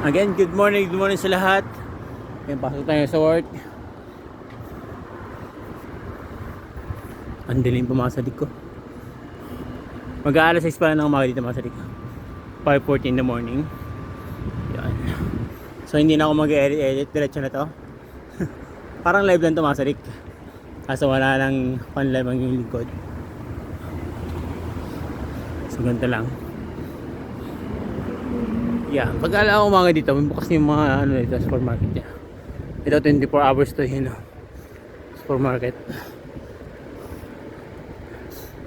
Again, good morning, good morning sa lahat. Ngayon, pasok tayo sa work. Ang dilim pa mga sadik ko. Mag-aalas 6 pa lang ng umaga dito mga sadik ko. 5.40 in the morning. Yan. So hindi na ako mag-edit-edit. Diretso na to. Parang live lang to mga sadik. Kaso wala lang pan-live ang yung lingkod. So ganito lang. Yeah, pag ala umaga dito, bukas yung mga ano dito, supermarket niya. Ito 24 hours to yun, supermarket.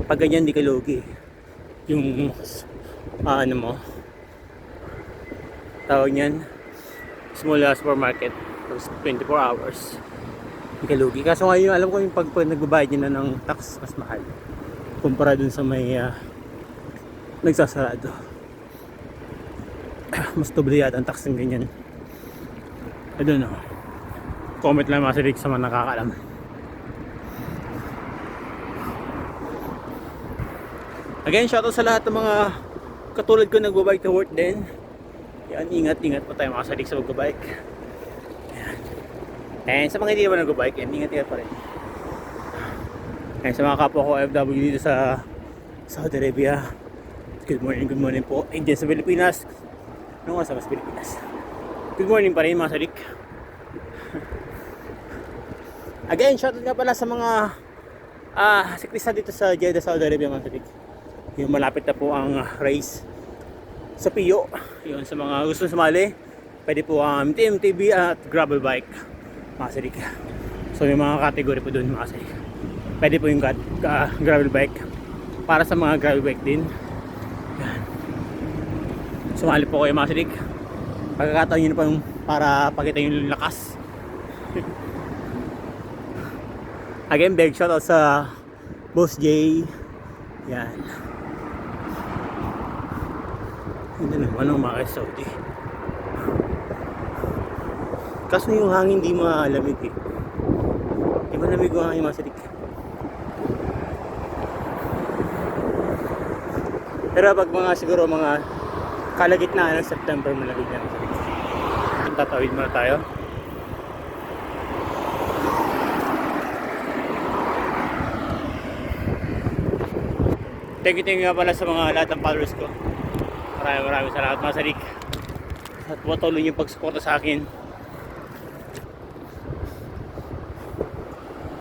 Pag ganyan, di ka lugi. Yung, ah, ano mo, tawag niyan, small uh, supermarket, tapos 24 hours. Di ka lugi. Kaso ngayon, alam ko yung pag, pag nagbabayad nyo na ng tax, mas mahal. Kumpara dun sa may, ah, nagsasarado mas doble yata ang tax ng ganyan. I don't know. Comment lang mga sirik sa mga nakakalam again shoutout sa lahat ng mga katulad ko nagbabike to work din. Yan ingat ingat po tayo mga sirik sa magbabike. And sa mga hindi naman nagbabike yan ingat ingat pa rin. And sa mga kapwa ko FW dito sa Saudi Arabia. Good morning, good morning po. And dyan sa Pilipinas, Oras sa Pilipinas? Good morning pa rin mga sadik. Again, shoutout nga pala sa mga ah siklista dito sa Jeddah, Saudi Arabia mga sadik. Yung malapit na po ang race sa Pio. Yun sa mga gusto sumali, pwede po ang TMTB at gravel bike mga sadik. So yung mga category po doon mga sadik. Pwede po yung ah, gravel bike para sa mga gravel bike din. Sumali po kayo mga sidik pagkakataon nyo na pa yung para pakita yung lakas. Again big shout out sa Boss J. Yan. Hindi naman ang mga Saudi. Kaso yung hangin di malamig eh. Di malamig yung hangin mga sidik pero pag mga siguro mga kalagitnaan ng September malamig na. Tatawid muna tayo. Thank you, thank you nga pala sa mga lahat ng followers ko. Maraming maraming salamat mga sarik. At patuloy yung pagsuporta sa akin.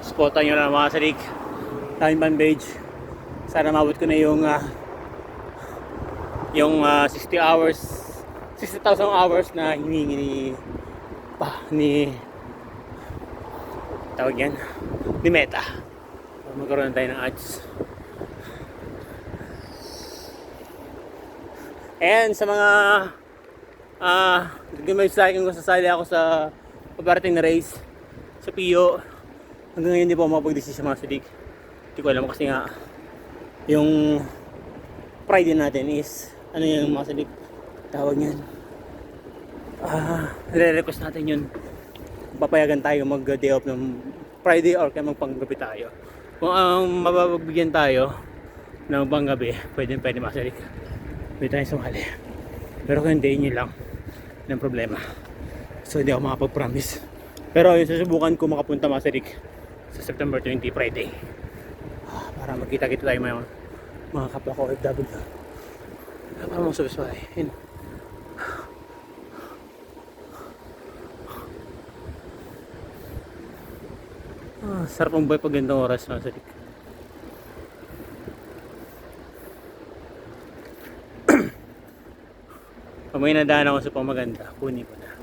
Supportan nyo lang mga sarik. Time band page. Sana mabot ko na yung uh, yung ah, 60 hours 60,000 hours na hinihingi ni pa ni tawag yan ni Meta. Para magkaroon tayo ng ads. And sa mga ah uh, may sa akin kung sasali ako sa pabarating na race sa Pio hanggang ngayon hindi po ako makapag-desisyon mga sudik. Hindi ko alam kasi nga yung Friday natin is ano yung mga salip tawag niyan. Ah re-request natin yun. Papayagan tayo mag day off ng Friday or kaya magpanggabi tayo. Kung ang mababagbigyan tayo ng panggabi pwede pwede masalik pwede tayo sumali. Pero kung hindi nyo lang ng problema. So hindi ako makapag-promise. Pero yung susubukan ko makapunta masalik sa September 20 Friday. Ah, para magkita-kita tayo mga mga kapwa ko OFW apa mau subscribe Yun. Ah, sarap ang buhay pag gandang oras mga sadik. Pag may nadaan ako sa pamaganda, kunin ko na.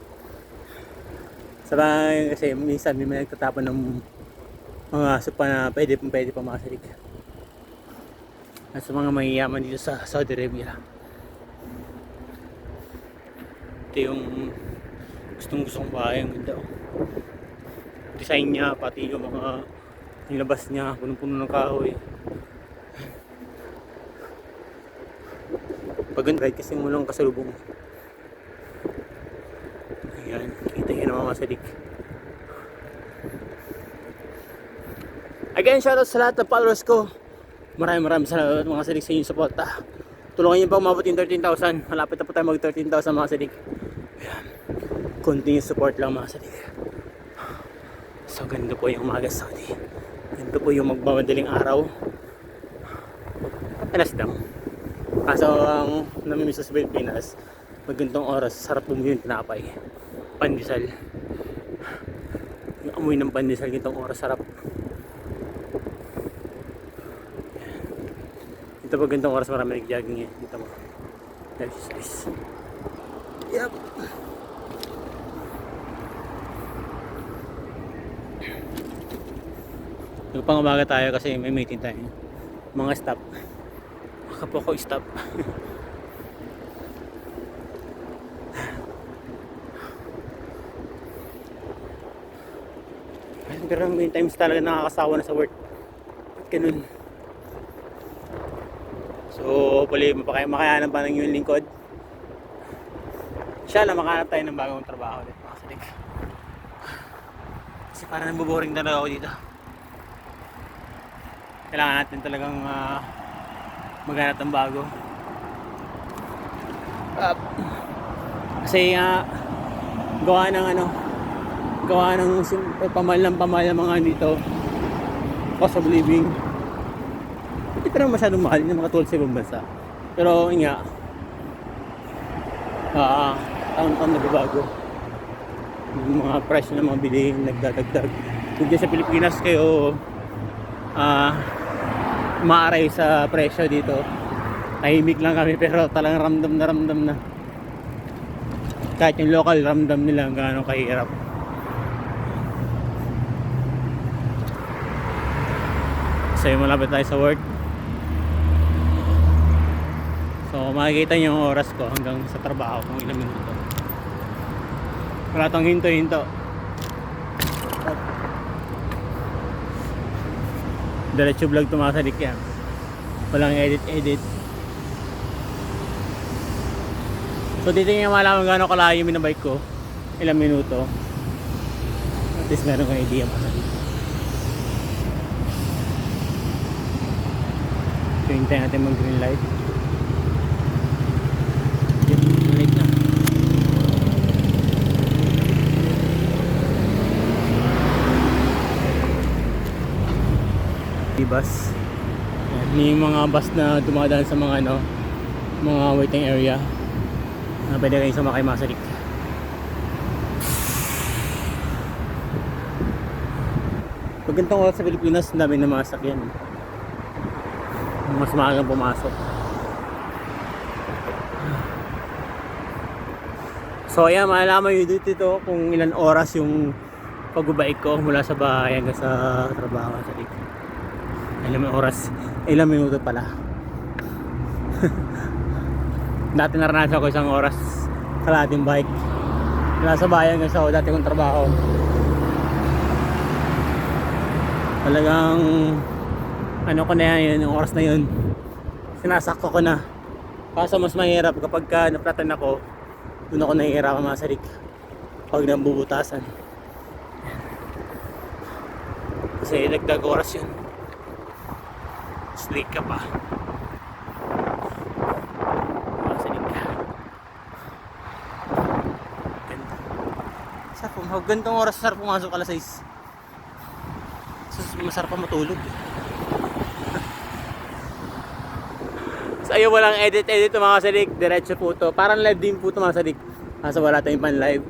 Sabay kasi minsan may mga nagtatapon ng mga sopa na pwede pwede pa mga sadik. At sa mga mahiyaman dito sa Saudi Arabia. Ito yung gustong gustong bahay ang ganda oh. Design niya, pati yung mga yung labas niya, punong-puno ng kahoy. Paganda kahit kasi walang kasalubong. Ayan, kita nyo naman mga sadik. Again, shoutout sa lahat ng followers ko. Maraming maraming salamat mga sadik sa inyong suporta. Tulungan niyo pa umabot yung 13,000. Malapit na po tayo mag 13,000 mga sadik. Continuous support lang mga sadik. So ganito po yung umaga sa Saudi. Ganito po yung magmamadaling araw. Alas lang. Kaso ang namimiss sa Pilipinas, pag ganitong oras, sarap bumili ng tinapay. Pandesal. Yung amoy ng pandesal ganitong oras, sarap. Dito pag ganitong oras, marami nag-jogging eh. Dito mo. Exercise. Yup. Yung pang umaga tayo kasi may meeting tayo. Mga staff. Makapo ko stop. Pero may times talaga nakakasawa na sa work. Ba't ganun? So, hopefully, mapakaya makayanan pa ng yung lingkod. Lang makahanap tayo ng bagong trabaho dito mga salik. Kasi parang nabuboring talaga ako dito. Kailangan natin talagang uh, maghanap ng bago. Uh, kasi nga, gawa ng ano, gawa ng eh, pamahal ng pamahal ng mga dito. Cost of living. Hindi pa naman masyadong mahal yung mga tools sa ibang bansa. Pero yun nga, ah, taon-taon nagbabago. Yung mga presyo ng mga bilihin nagdadagdag. Kung dyan sa Pilipinas kayo ah maaray sa presyo dito. Tahimik lang kami pero talagang ramdam na ramdam na. Kahit yung local ramdam nila gaano kahirap. Yung malapit tayo sa work. So makikita niyo yung oras ko hanggang sa trabaho kung ilang minuto. Wala tong hinto-hinto. Diretso vlog tumasalik yan. Walang edit-edit. So dito nga malaman gaano kalayo yung minabike ko. Ilang minuto. At least meron kang idea pa sa dito. So hintayin natin mag green light. Yun, green light na. Di bus. Yan, yung mga bus na dumadaan sa mga ano, mga waiting area na pwede kayong sumakay masalik. Pag ganitong sa Pilipinas, dami na mga sakyan. Mas maagang pumasok. So ayan, malalaman nyo dito ito kung ilan oras yung pagbabalik ko mula sa bahay hanggang sa trabaho sa dito. Ilang oras, ilang minuto pala. Dati naranasan ko isang oras kalating bike. Mula sa bahay hanggang sa dati kong trabaho. Talagang ano ko na yan, yung oras na yun. Sinasakto ko na. Kaso mas mahirap kapag ka naplatan ako, doon ako nahihirapan masarik pag nabubutasan. Kasi dagdag oras yun. Sleep ka pa. Masarik ka. Ganda. Sarap pumahog. Gantong oras sarap pumasok alas 6. Sus, masarap pa matulog. So ayun, walang edit-edit mga salik. Diretso po to. Parang live din po to mga salik. Kaso wala tayong pan live.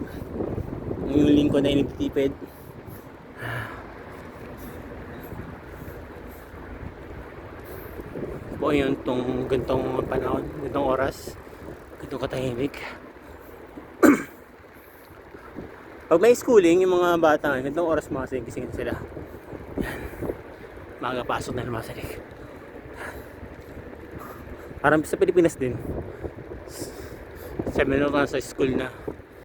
Yung link ko na initipid. Po yun tong gantong panahon, gantong oras, gantong katahimik. Pag may schooling, yung mga bata, gantong oras mga salik, gisingin sila. Yan. Maga pasok na naman salik. Parang sa Pilipinas din. 7 minuto na sa school na.